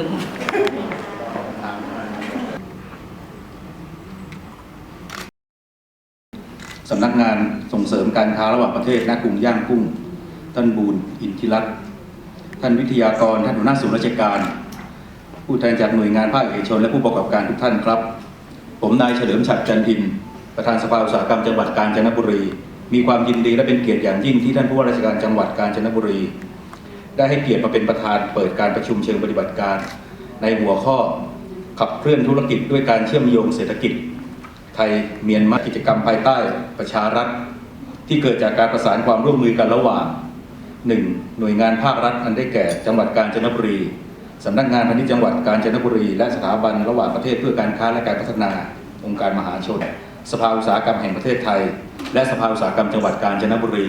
ึงสำนักงานส่งเสริมการค้าระหว่างประเทศณกรุงย่างกุ้ง ท่านบูลอินทิรัตน์ท่านวิทยากร ท่านหัวหน้าศูนย์ราชการ ผู้แทนจากหน่วยงานภาคเอกชน และผู้ประกอบการทุกท่านครับ ผมนายเฉลิมฉัตรจันทิน ประธานสภาอุตสาหกรรมจังหวัดกาญจนบุรี มีความยินดีและเป็นเกียรติอย่างยิ่งที่ท่านผู้ว่าราชการจังหวัดกาญจนบุรี ได้ให้เกียรติมาเป็นประธานเปิดการประชุมเชิงปฏิบัติการ ในหัวข้อขับเคลื่อนธุรกิจด้วยการเชื่อมโยงเศรษฐกิจ ไทยเมียนมากิจกรรมภายใต้ประชารัฐ ที่เกิดจากการประสานความร่วมมือกันระหว่าง 1. หน่วยงานภาครัฐอันได้แก่ จังหวัดกาญจนบุรีสำนักงานพาณิชย์จังหวัดกาญจนบุรี และสถาบันระหว่างประเทศเพื่อการค้าและการพัฒนา องค์การมหาชน สภาอุตสาหกรรมแห่งประเทศไทย และสภาอุตสาหกรรมจังหวัดกาญจนบุรี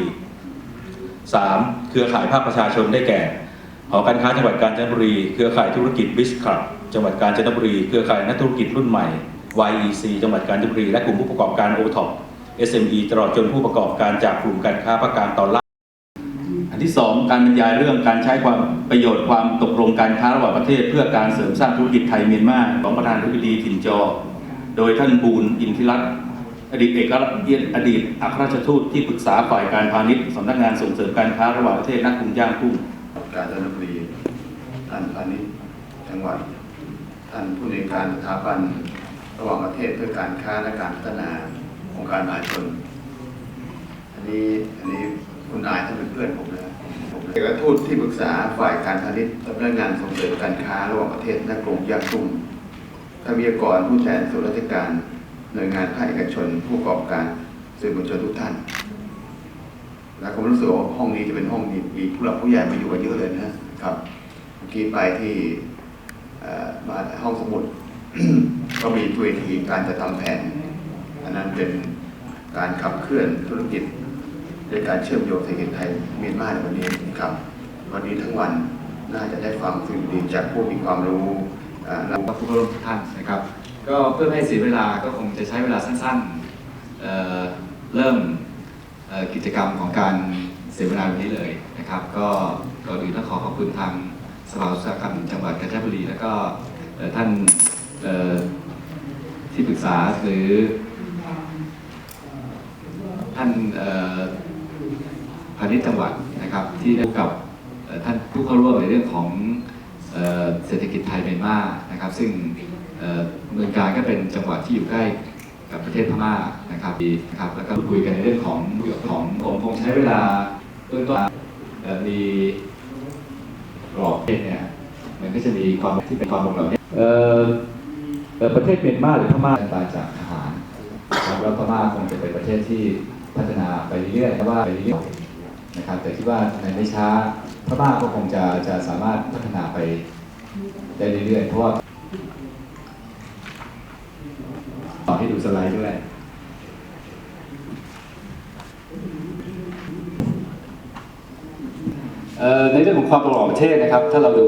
3. เครือข่ายภาคประชาชนได้แก่ หอการค้าจังหวัดกาญจนบุรี เครือข่ายธุรกิจบิสคลับจังหวัดกาญจนบุรี เครือข่ายนักธุรกิจรุ่นใหม่ YEC จังหวัดกาญจนบุรี และกลุ่มผู้ประกอบการ o t o p SME ตลอดจนผู้ประกอบการจากกลุ่มการค้าภาคกลางตอนล่าง อันที่ 2 การบรรยายเรื่องการใช้ความประโยชน์ความตกลงการค้าระหว่างประเทศ เพื่อการเสริมสร้างธุรกิจไทยเมียนมาของประธานาธิบดีถิ่นจอ โดยท่านบูลอินทิรัตน์ อดีตเอกอัครอดีตอัครราชทูตที่ปรึกษาฝ่ายการพาณิชย์สำนักงานส่งเสริมการค้าระหว่างประเทศนักกรุงย่างกุ้งกาญจนบุรีท่านพาณิชย์จังหวัดท่านผู้ในการสถาบันระหว่างประเทศเพื่อการค้าและการพัฒนาองค์การมหาชน อันนี้อันนี้คุณนายท่านเป็นเพื่อนผมนะเอกทูตที่ปรึกษาฝ่ายการพาณิชย์สำนักงานส่งเสริมการค้าระหว่างประเทศและกรุงย่างกุ้งทวิทยากรผู้แทนส่วนราชการ หน่วยงานภาคเอกชน ผู้ประกอบการสื่อมวลชนทุกท่าน แล้วผมรู้สึกว่าห้องนี้จะเป็นห้องที่มีผู้หลักผู้ใหญ่มาอยู่กันเยอะเลยนะครับเมื่อกี้ไปที่มาห้องสมุดก็มีเวทีการจะทำแผน อันนั้นเป็นการขับเคลื่อนธุรกิจด้วยการเชื่อมโยงเศรษฐกิจไทยเมียนมาในวันนี้นะครับ วันนี้ทั้งวันน่าจะได้ความสิ่งดีจากผู้มีความรู้ และกับผู้เข้าร่วมทุกท่านนะครับ ก็เพื่อไม่ให้เสียเวลาก็คงจะใช้เวลาสั้นๆเเริ่มกิจกรรมของการเสวนาวันนี้เลยนะครับ ก็ก่อนอื่นต้องขอขอบคุณทางสภาอุตสาหกรรมจังหวัดกาญจนบุรี แล้วก็ท่านที่ปรึกษาหรือท่านพาณิชย์จังหวัดนะครับ ที่ได้กับท่านผู้เข้าร่วมในเรื่องของ เศรษฐกิจไทยเมียนมานะครับ ซึ่งเมืองการก็เป็นจังหวัดที่อยู่ใกล้กับประเทศพม่านะครับดีนะครับแล้วก็คุยกันในเรื่องของของผมคงใช้เวลาเบื้องต้นเอ่อมีกรอบเเนี่ยมันก็จะมีความที่เป็นความลงเหล่านี้ประเทศเมียนมาหรือพม่าตายจากทหารครับแล้วพม่าคงจะเป็นประเทศที่พัฒนาไปเรื่อยๆแต่ว่าไปเรื่อยๆนะครับแต่คิดว่าในไม่ช้า พม่าก็คงจะจะสามารถพัฒนาไปได้เรื่อยๆ เพราะว่าต่อให้ดูสไลด์ด้วยในเรื่องของความประกองประเทศนะครับ ถ้าเราดู